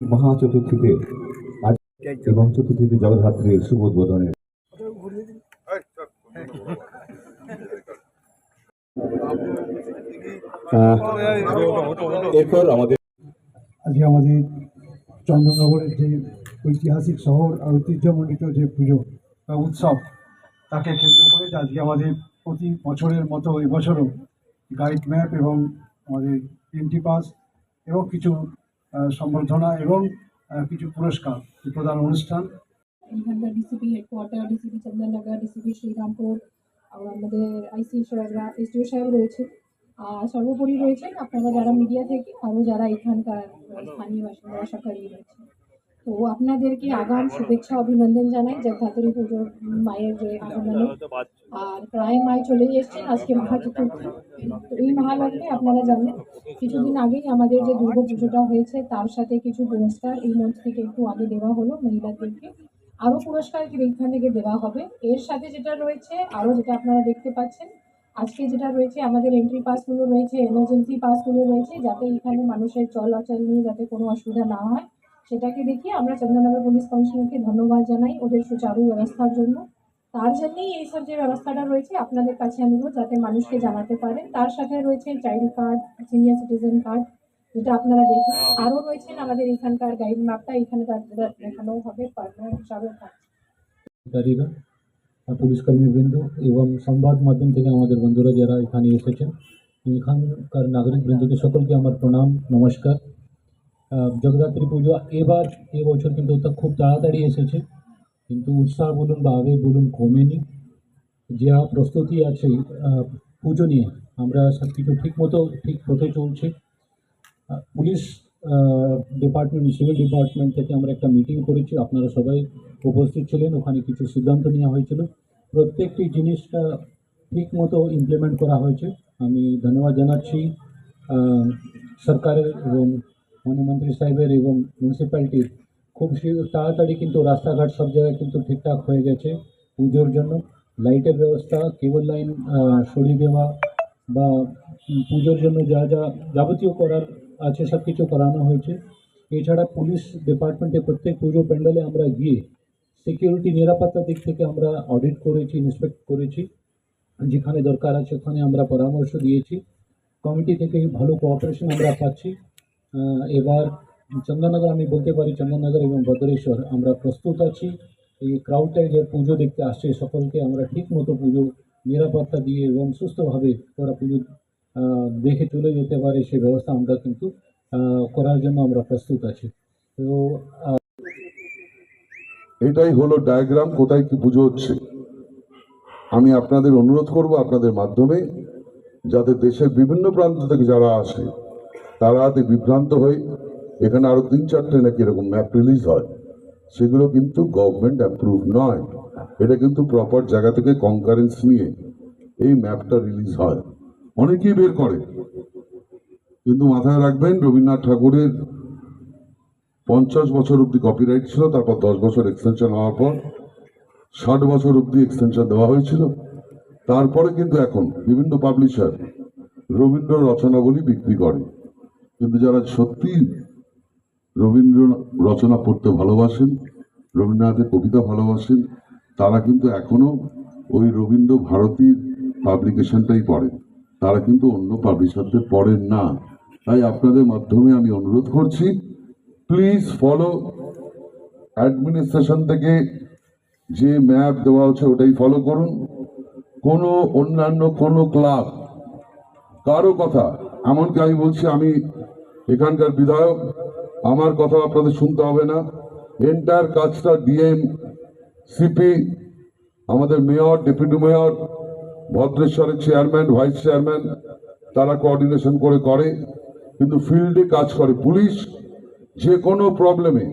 মহাচতুর্থীতে আজ এবং চতুর্থীতে জগদ্ধাত্রীর শুভ উদ্বোধনের এরপর আমাদের আজকে আমাদের চন্দ্রনগরের যে ঐতিহাসিক শহর আর ঐতিহ্যমণ্ডিত যে পুজো বা উৎসব তাকে কেন্দ্র করে আজকে আমাদের প্রতি বছরের মতো এবছরও গাইড ম্যাপ এবং আমাদের এন্ট্রি পাস এবং কিছু সম্বর্ধনা এবং কিছু পুরস্কার প্রদান অনুষ্ঠান। এখানকার DCP headquarter DCP Chandannagar DCP Serampore আমাদের আইসি সাহেবরা এসডিও সাহেব রয়েছে আর সর্বোপরি রয়েছেন আপনারা যারা মিডিয়া থেকে, আরও যারা এখানকার স্থানীয় বাসিন্দারা সরকারি রয়েছে তো আপনাদেরকে আগাম শুভেচ্ছা অভিনন্দন জানাই জগদ্ধাত্রী পুজোর মায়ের যে আগমনে। আর প্রায় মায় চলে এসছেন আজকে মহা চতুর্থী তো এই মহালগ্নে আপনারা জানেন কিছুদিন আগেই আমাদের যে দুর্গা পুজোটা হয়েছে তার সাথে কিছু পুরস্কার এই মঞ্চ থেকে একটু আগে দেওয়া হলো মহিলাদেরকে। আরও পুরস্কার এখান থেকে দেওয়া হবে? এর সাথে যেটা রয়েছে আরও যেটা আপনারা দেখতে পাচ্ছেন আজকে যেটা রয়েছে আমাদের এন্ট্রি পাসগুলো রয়েছে এমার্জেন্সি পাসগুলো রয়েছে যাতে এখানে মানুষের চলাচল নিয়ে যাতে কোনো অসুবিধা না হয়। সেটাকে দেখিয়ে আমরা চন্দননগর পুলিশ কমিশনারকে ধন্যবাদ জানাই ওদের সুচারু ব্যবস্থার জন্য। তার জন্যই এইসব যে ব্যবস্থাটা রয়েছে আপনাদের কাছে অনুরোধ যাতে মানুষকে জানাতে পারেন। তার সাথে রয়েছে child card senior citizen card যেটা আপনারা দেখুন আরও রয়েছেন আমাদের এখানকার গাইড ম্যাপটা এখানে দেখানো হবে পার্টনার হিসাবে থাকছে। কর্মচারীরা আর পুলিশ কর্মীবৃন্দ এবং সংবাদ মাধ্যম থেকে আমাদের বন্ধুরা যারা এখানে এসেছেন এখানকার নাগরিক বৃন্দকে সকলকে আমার প্রণাম নমস্কার। জগদ্ধাত্রী পুজো এবার এবছর কিন্তু খুব তাড়াতাড়ি এসেছে। কিন্তু উৎসাহ বলুন বা আবেগ বলুন কমেনি। যা প্রস্তুতি আছে পুজো নিয়ে, আমরা সব কিছু ঠিক মতো, ঠিক পথে চলছে। পুলিশ ডিপার্টমেন্ট সিভিল ডিপার্টমেন্ট থেকে আমরা একটা মিটিং করেছি। আপনারা সবাই উপস্থিত ছিলেন, ওখানে কিছু সিদ্ধান্ত নেওয়া হয়েছিল। প্রত্যেকটি জিনিসটা ঠিক মতো ইমপ্লিমেন্ট করা হয়েছে। আমি ধন্যবাদ জানাচ্ছি সরকারের এবং মন্ত্রী সাহেবের এবং মিউনিসিপ্যালিটির খুব তাড়াতাড়ি কিন্তু রাস্তাঘাট সব জায়গায় কিন্তু ঠিকঠাক হয়ে গেছে পুজোর জন্য। লাইটের ব্যবস্থা, কেবল লাইন সরিয়ে দেওয়া বা পুজোর জন্য যা যা যাবতীয় করার আছে সব কিছু করানো হয়েছে। এছাড়া পুলিশ ডিপার্টমেন্টে প্রত্যেক পুজো প্যান্ডেলে আমরা গিয়ে সিকিউরিটি নিরাপত্তার দিক থেকে আমরা অডিট করেছি ইন্সপেক্ট করেছি। যেখানে দরকার আছে ওখানে আমরা পরামর্শ দিয়েছি। কমিটি থেকে ভালো কোঅপারেশন আমরা পাচ্ছি। এবার চন্দননগর, আমি বলতে পারি চন্দননগর এবং ভদ্রেশ্বর, আমরা প্রস্তুত আছি। এই ক্রাউডটাই যে পুজো দেখতে আসছে, সকলকে আমরা ঠিক মতো পুজো, নিরাপত্তা দিয়ে এবং সুস্থভাবে ওরা পুজো দেখে চলে যেতে পারে, সে ব্যবস্থা আমরা কিন্তু করার জন্য আমরা প্রস্তুত আছি। তো এটাই হলো ডায়াগ্রাম কোথায় কি পুজো হচ্ছে। আমি আপনাদের অনুরোধ করব আপনাদের মাধ্যমে, যাতে দেশের বিভিন্ন প্রান্ত থেকে যারা আসে তারা হাতে বিভ্রান্ত হয়ে এখানে আরও তিন চারটে নাকি এরকম ম্যাপ রিলিজ হয়। সেগুলো কিন্তু গভর্নমেন্ট অ্যাপ্রুভ নয়। এটা কিন্তু প্রপার জায়গা থেকে কনকারেন্স নিয়ে এই ম্যাপটা রিলিজ হয়। অনেকেই বের করে। কিন্তু মাথায় রাখবেন, রবীন্দ্রনাথ ঠাকুরের পঞ্চাশ বছর অব্দি কপিরাইট ছিল, তারপর দশ বছর এক্সটেনশন হওয়ার পর ষাট বছর অব্দি এক্সটেনশন দেওয়া হয়েছিল। তারপরে কিন্তু এখন বিভিন্ন পাবলিশার রবীন্দ্র রচনাবলী বিক্রি করে। কিন্তু যারা সত্যি রবীন্দ্র রচনা পড়তে ভালোবাসেন, রবীন্দ্রনাথের কবিতা ভালোবাসেন, তারা কিন্তু এখনও ওই রবীন্দ্র ভারতীর পাবলিকেশনটাই পড়েন। তারা কিন্তু অন্য পাবলিশারদের পড়েন না। তাই আপনাদের মাধ্যমে আমি অনুরোধ করছি প্লিজ ফলো অ্যাডমিনিস্ট্রেশন থেকে যে ম্যাপ দেওয়া হচ্ছে ওটাই ফলো করুন। কোনো অন্যান্য কোনো ক্লাব কারও কথা এমনকি আমি বলছি, আমি এখানকার বিধায়ক, আমার কথা আপনাদের শুনতে হবে না। এন্টায়ার কাজটা ডিএম সিপি আমাদের মেয়র, ডেপুটি মেয়র, ভদ্রেশ্বরের চেয়ারম্যান, ভাইস চেয়ারম্যান, তারা কোঅর্ডিনেশন করে করে, কিন্তু ফিল্ডে কাজ করে। পুলিশ যে কোনো প্রবলেমে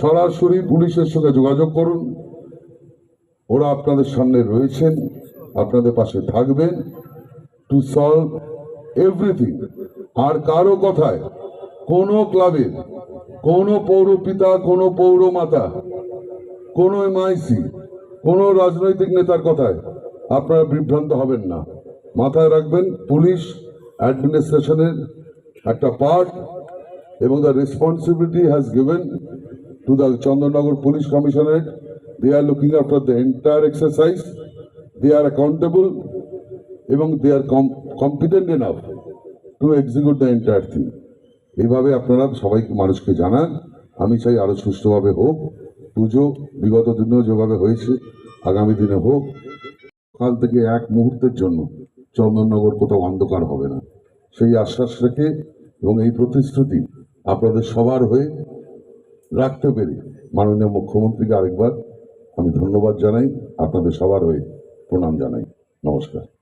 সরাসরি পুলিশের সঙ্গে যোগাযোগ করুন। ওরা আপনাদের সামনে রয়েছেন, আপনাদের পাশে থাকবেন। টু সলভ এভরিথিং আর কারও কথায় কোনো ক্লাবের কোনো পৌর পিতা, কোনো পৌর মাতা, কোনো এমআইসি কোনো রাজনৈতিক নেতার কথায় আপনারা বিভ্রান্ত হবেন না। মাথায় রাখবেন, পুলিশ অ্যাডমিনিস্ট্রেশনের একটা পার্ট এবং the responsibility has given to the Chandannagar police commissionerate they are looking after the entire exercise they are accountable এবং they are come competent enough to execute the entire thing এইভাবে আপনারা সবাইকে, মানুষকে জানান। আমি চাই আরও সুষ্ঠুভাবে হোক। পুজো বিগত দিনেও যেভাবে হয়েছে, আগামী দিনে হোক। কাল থেকে এক মুহূর্তের জন্য চন্দননগর কোথাও অন্ধকার হবে না। সেই আশ্বাস রেখে এবং এই প্রতিশ্রুতি আপনাদের সবার হয়ে রাখতে পেরে মাননীয় মুখ্যমন্ত্রীকে আরেকবার আমি ধন্যবাদ জানাই। আপনাদের সবার হয়ে প্রণাম জানাই। নমস্কার।